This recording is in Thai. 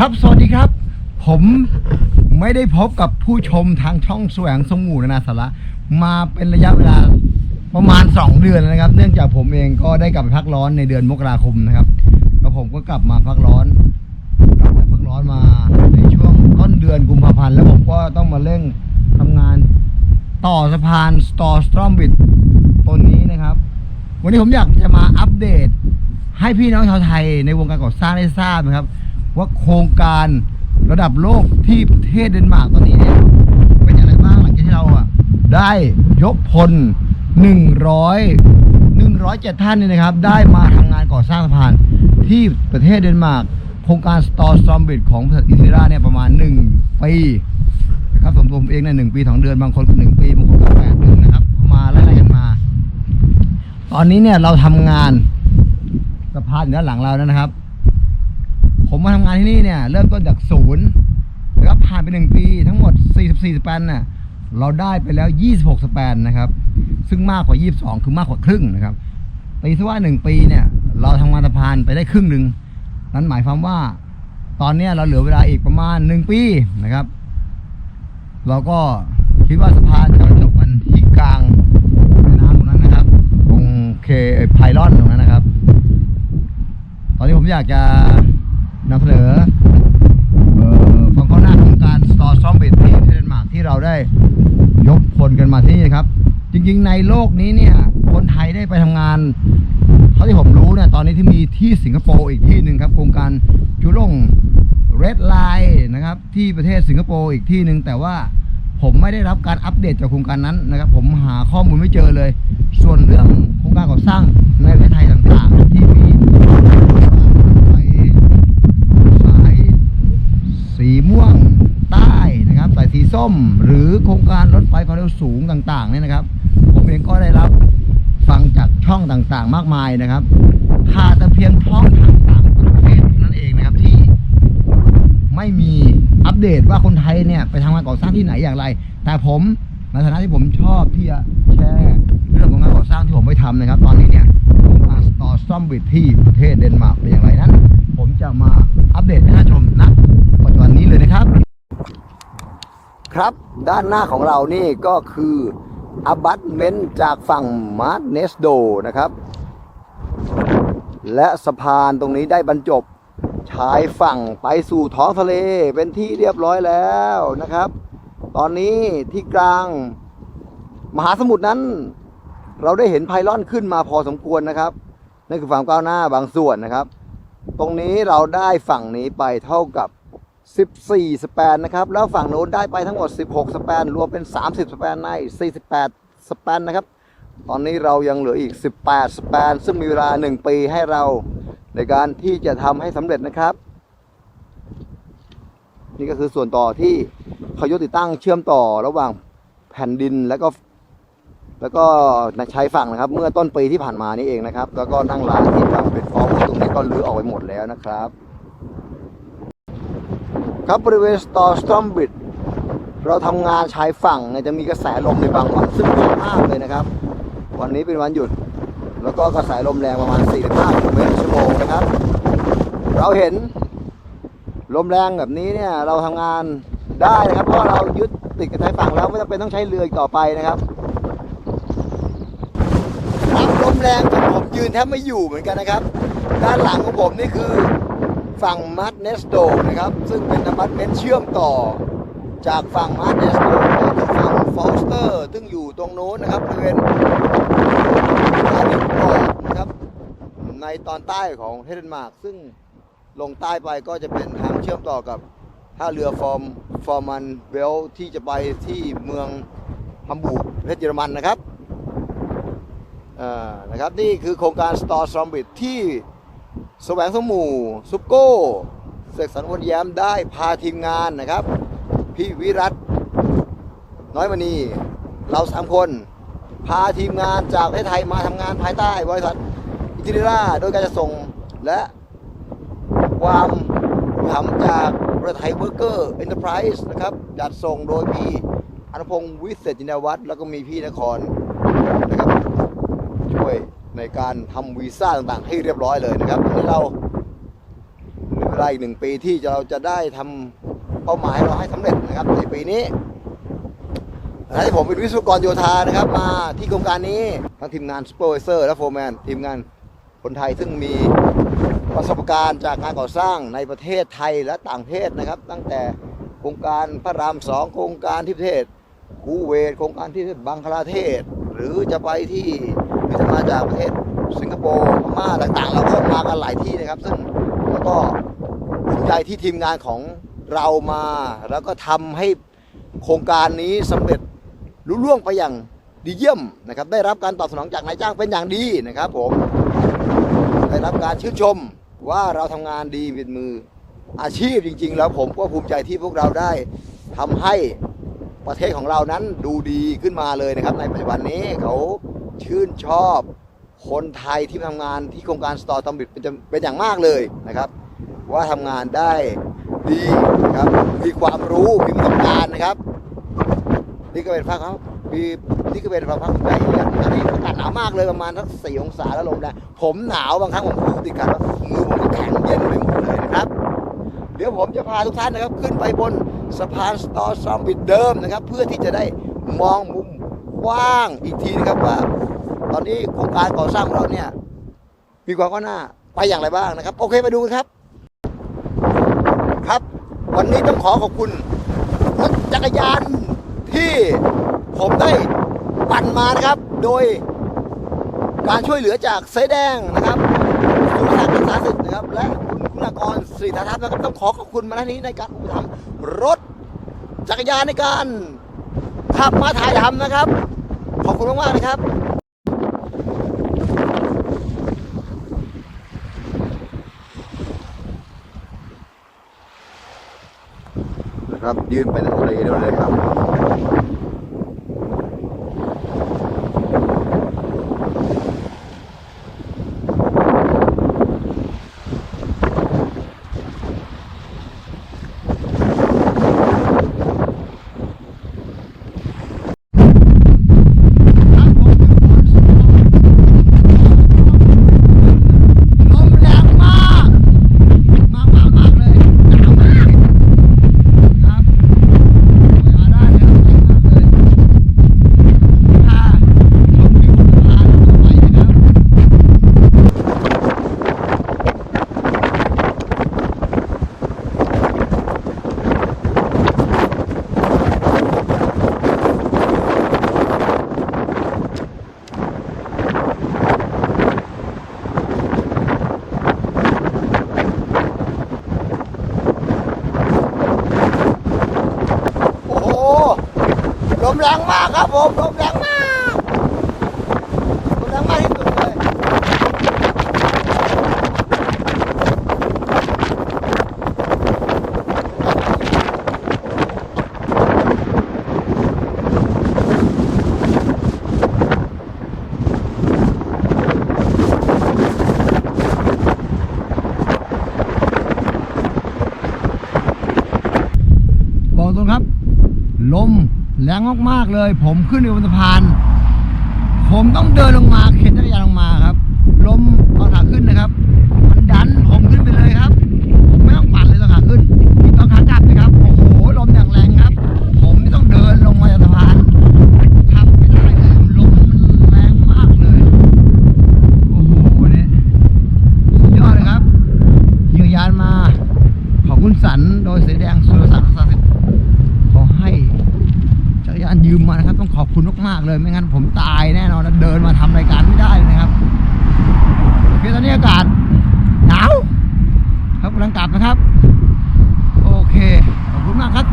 ครับสวัสดีครับ ผมไม่ได้พบกับผู้ชมทางช่องแสวงสมูนานาสาระมาเป็นระยะเวลาประมาณ 2 เดือนแล้วนะครับ เนื่องจากผมเองก็ได้กลับไปพักร้อนในเดือนมกราคมนะครับแล้วผมก็กลับมาพักร้อนกลับจากพักร้อนมาในช่วงต้นเดือนกุมภาพันธ์แล้วผมก็ต้องมาเร่งทำงานต่อสะพานสตอร์สตรอมบิดตัวนี้นะครับ วันนี้ผมอยากจะมาอัปเดต ให้พี่น้องชาวไทยในวงการก่อสร้างได้ทราบนะครับ ว่าโครงการระดับโลกที่ประเทศเดนมาร์กตอนนี้เนี่ยเป็นอย่างไรบ้างหลังจากที่เราอะได้ยกพล 100 107 ท่านเนี่ยนะครับ ได้มาทำงานก่อสร้างสะพานที่ประเทศเดนมาร์กโครงการสตอร์สตรอมบิดของบริษัทอินทิราเนี่ยประมาณ 1 ปีนะครับผมผมเองเนี่ยหนึ่งปีสองเดือนบางคนก็หนึ่งปีบางคนก็แปดเดือนนะครับ มาไล่ๆกันมา ตอนนี้เนี่ยเราทำงานสะพานอยู่ด้านหลังเรานะครับ ผมมาทำงานที่นี่เนี่ย เริ่มต้นจากศูนย์นะครับผ่านไปหนึ่งปีทั้งหมด 44 สแปนน่ะเราได้ไปแล้ว 26 สแปนนะครับ ซึ่งมากกว่า 22 คือมากกว่าครึ่งนะครับตีซะว่าหนึ่งปีเนี่ย เราทำงานสะพานไปได้ครึ่งหนึ่งนั่นหมายความว่าตอนนี้เราเหลือเวลาอีกประมาณหนึ่งปีนะครับ เราก็คิดว่าสะพานจะจบมันที่กลางแม่น้ำตรงนั้นนะครับ ตรงเคไพลอนตรงนั้นนะครับ ตอนนี้ผมอยากจะ นำเสนอเอ่อความก้าวหน้าของการสตอร์ซอมบิดที่เดนมาร์กที่เราได้ยกพลกันมาที่นี่ครับ จริงๆในโลกนี้เนี่ย คนไทยได้ไปทำงานเท่าที่ผมรู้เนี่ยตอนนี้ที่มีที่สิงคโปร์อีกที่หนึ่งครับ โครงการจุลงเรดไลน์นะครับที่ประเทศสิงคโปร์อีกที่หนึ่งแต่ว่าผมไม่ได้รับการอัปเดตจากโครงการนั้นนะครับ ผมหาข้อมูลไม่เจอเลย ส่วนเรื่องโครงการก่อสร้างในประเทศไทยต่างๆที่มีไปสาย สีม่วงใต้นะครับ สายสีส้ม หรือโครงการรถไฟความเร็วสูงต่างๆเนี่ยนะครับ ผมเองก็ได้รับฟังจากช่องต่างๆ มากมายนะครับขาดแต่เพียงช่องทางต่างประเทศนั้นเองนะครับที่ ไม่มีอัปเดตว่าคนไทยเนี่ยไปทำงานก่อสร้างที่ไหนอย่างไร แต่ผมในฐานะที่ผมชอบที่จะแชร์เรื่องของงานก่อสร้างที่ผมไปทำนะครับ ตอนนี้เนี่ยผมมาสตอร์ซอมบิดที่ประเทศเดนมาร์กเป็นอย่างไรนั้น ผมจะมาอัปเดตให้ท่านชมณ ปัจจุบันนี้เลยนะครับ ครับด้านหน้าของเรานี่ก็คืออบัตเมนต์จากฝั่งมาร์เนสโดนะครับ และสะพานตรงนี้ได้บรรจบชายฝั่งไปสู่ท้องทะเลเป็นที่เรียบร้อยแล้วนะครับ ตอนนี้ที่กลางมหาสมุทรนั้น เราได้เห็นไพลอนขึ้นมาพอสมควรนะครับนั่นคือฝั่งก้าวหน้าบางส่วนนะครับ ตรงนี้เราได้ฝั่งนี้ไปเท่ากับ 14 สแปนนะครับ แล้วฝั่งโน้นได้ไปทั้งหมด 16 สแปน รวมเป็น 30 สแปนใน 48 สแปนนะครับ ตอนนี้เรายังเหลืออีก 18 สแปน ซึ่งมีเวลา 1 ปีให้เราในการที่จะทำให้สำเร็จนะครับ นี่ก็คือส่วนต่อที่เขายกติดตั้งเชื่อมต่อระหว่างแผ่นดินแล้วก็ แล้วก็ใชายฝั่งนะครับ เมื่อต้นปีที่ผ่านมานี่เองนะครับ แล้วก็นั่งร้านที่ฝั่งเป็นฟองตรงนี้ก็รื้อออกไปหมดแล้วนะครับ ครับบริเวณสตอร์สตอมบิดเราทำงานชายฝั่งเนี่ยจะมีกระแสลมในบางวันซึ่งเยอะมากเลยนะครับ วันนี้เป็นวันหยุด แล้วก็กระแสลมแรงประมาณ 45กิโลเมตรต่อชั่วโมงนะครับ เราเห็นลมแรงแบบนี้เนี่ยเราทำงานได้นะครับเพราะเรายึดติดกับชายฝั่งแล้วไม่จำเป็นต้องใช้เรืออีกต่อไปนะครับรับลมแรงจนผมยืนแทบไม่อยู่เหมือนกันนะครับ ด้านหลังของผมนี่คือ ฝั่งมัดเนสโดนะครับ ซึ่งเป็นอพาร์ตเมนต์เชื่อมต่อ จากฝั่งมัดเนสโดไปยังฝั่งฟอสเตอร์ ซึ่งอยู่ตรงโน้นนะครับบริเวณอาดิปอร์ตนะครับ ในตอนใต้ของเทเดนมาร์กซึ่งลงใต้ไปก็จะเป็นทางเชื่อมต่อกับท่าเรือฟอร์มฟอร์มันเวลที่จะไปที่เมืองฮัมบูร์กประเทศเยอรมันนะครับอ่านะครับ นี่คือโครงการ Star s t r o m b i t ที่ แสวงสมูซุปโก้เสกสรรวนแย้มได้พาทีมงานนะครับ พี่วิรัตน้อยมณีเราสามคน พาทีมงานจากประเทศไทยมาทำงานภายใต้บริษัทอิตาลีราโดยการจะส่งและความทำจากบริษัทไทยเวิร์กเกอร์เอ็นเตอร์ไพรส์นะครับจัดส่งโดยพี่อนุพงศ์วิเศษจินดาวัฒน์แล้วก็มีพี่นครนะครับ ในการทำวีซ่าต่างๆ ให้เรียบร้อยเลยนะครับวันนี้เราเหลือเวลาอีกหนึ่งปีที่เราจะได้ทำเป้าหมายเราให้สำเร็จนะครับในปีนี้นะที่ผมเป็นวิศวกรโยธานะครับมาที่โครงการนี้ทั้งทีมงานซูเปอร์วิเซอร์และโฟร์แมนทีมงานคนไทยซึ่งมีประสบการณ์จากงานก่อสร้างในประเทศไทยและต่างประเทศนะครับ ตั้งแต่โครงการพระรามสองโครงการที่ประเทศคูเวตโครงการที่ประเทศบังคลาเทศ หรือจะไปที่ หรือจะมาจากประเทศสิงคโปร์พม่าต่างๆ เราก็มากันหลายที่นะครับ ซึ่งแล้วก็ภูมิใจที่ทีมงานของเรามา แล้วก็ทำให้โครงการนี้สำเร็จลุล่วงไปอย่างดีเยี่ยมนะครับ ได้รับการตอบสนองจากนายจ้างเป็นอย่างดีนะครับผมได้รับการชื่นชมว่าเราทำงานดีเป็นมืออาชีพจริง ๆ แล้วผมก็ภูมิใจที่พวกเราได้ทำให้ประเทศของเรานั้นดูดีขึ้นมาเลยนะครับ ในปัจจุบันนี้เขา ชื่นชอบคนไทยที่ทำงานที่โครงการสตอร์ตอมบิดเป็นอย่างมากเลยนะครับ ว่าทำงานได้ดีนะครับมีความรู้มีประสบการณ์นะครับ นี่ก็เป็นภาคเขามีนี่ก็เป็นภาคภูมิใจอีกอย่างตอนนี้อากาศหนาวมากเลยประมาณสักสี่องศาแล้วลมแรงผมหนาวบางครั้งผมพูดติดกันว่ามือผมก็แข็งเย็นไปหมดเลยนะครับ เดี๋ยวผมจะพาทุกท่านนะครับ ขึ้นไปบนสะพานสตอร์ซอมบิดเดิมนะครับ เพื่อที่จะได้มองมุม ว้างอีกทีนะครับว่า ตอนนี้โครงการก่อสร้างของเราเนี่ย มีความก้าวหน้าไปอย่างไรบ้างนะครับ โอเคไปดูกันครับ ครับ วันนี้ต้องขอขอบคุณรถจักรยานที่ผมได้ปั่นมานะครับ โดยการช่วยเหลือจากเสยแดงนะครับสุรศักดิ์สาสิทธิ์นะครับ และคุณคุณากรศรีธาทัพนะครับต้องขอขอบคุณมาณนี้ในการอุปถัมภ์รถจักรยานในการขับมาถ่ายทำนะครับ ขอบคุณมากๆนะครับนะครับยืนไปในทะเลด้วยเลยครับ ลมแรงมาก มากมากมากเลยหนาวมากครับโอ้ยมาได้เลยครับแรงมากเลยพาชมวิวสะพานต่อไปนะครับ โอ้โห ลมแรงมากครับผม ลมแรงมาก ลมแรงมากที่สุดเลย บอกตรงครับ ลมแร งมากๆเลย ผมขึ้นอยู่บนสะพาน ผมต้องเดินลงมาเข็นจักรยานลงมาครับ ลมตอนขาขึ้นนะครับ มันดันผมขึ้นไปเลยครับ ผมไม่ต้องปั่นเลยตอนขาขึ้นมีตอนขากลับนะครับ โอ้โห ลมอย่างแรงครับ ผมนี่ต้องเดินลงมาจากสะพานขับไม่ได้เลยลมมันแรงมากเลย โอ้โหนนี้สุดยอดเลยครับขี่จักรยานมา ขอบคุณสันโดยเสือแดงสุรศักดิ์ศักดิ์ อันยืมมานะครับ ต้องขอบคุณมากๆเลยไม่งั้นผมตายแน่นอนเดินมาทำรายการไม่ได้นะครับโอเคตอนนี้อากาศหนาวครับกำลังกลับนะครับ โอเคขอบคุณมากครับ